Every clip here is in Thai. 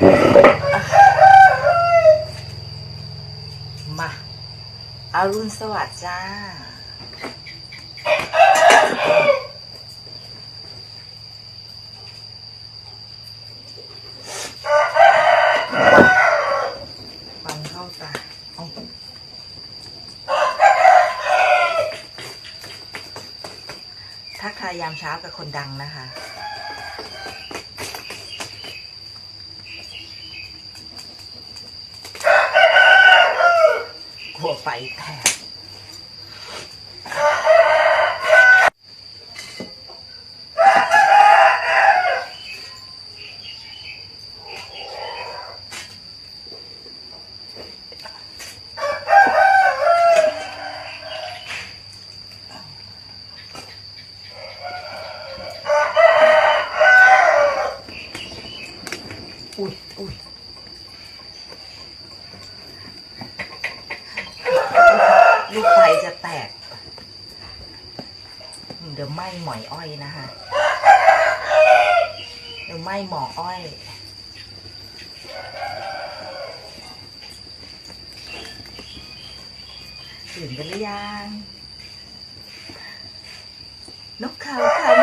มาอารุณสวัสดิ์จ้า ฟังเข้าตาเอาถ้าใครยามเช้ากับคนดังนะคะ กลัว ไฟแตกอุ้ยอุ้ย ลูกไฟจะแตก เดี๋ยวไหม้หมอยอ้อยนะคะเดี๋ยวไหม้หมออ้อยตื่นกันหรือยังนกเขาขัน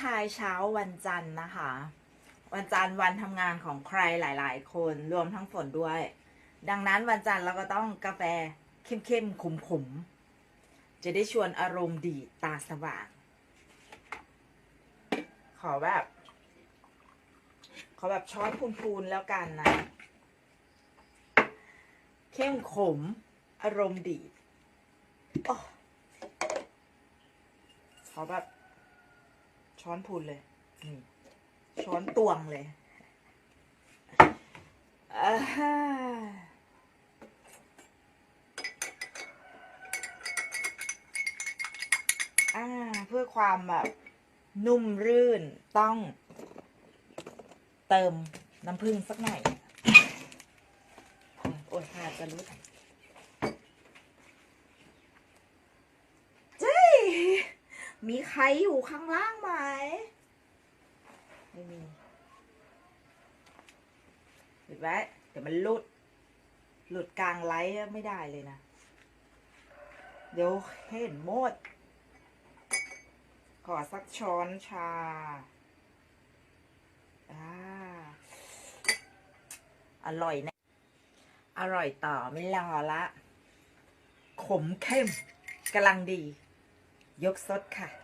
ทายเช้าวันจันทร์นะคะ วันจันทร์วันทำงานของใครหลาย ๆ คนรวมทั้งฝนด้วย ดังนั้นวันจันทร์เราก็ต้องกาแฟเข้มๆขมๆจะได้ชวนอารมณ์ดีตาสว่าง ขอแบบ ขอแบบช้อนพูนๆแล้วกันนะ เข้มขม อารมณ์ดีอขอแบบช้อนพูนเลยนี่ ช้อนตวงเลยอ่าเพื่อความแบบนุ่มรื่นต้องเติมน้ำผึ้งสักหน่อย โอ้ยขาดจะรู้เจ้มีใครอยู่ข้างล่างไหม ไม่มีหยุดไว้เดี๋ยวมันหลุด หลุดกลางไลฟ์ไม่ได้เลยนะ เดี๋ยวเห็นหมด ขอสักช้อนชาอ่าอร่อยนะ อร่อยต่อไม่รอละ ขมเข้มกำลังดี ยกซดค่ะ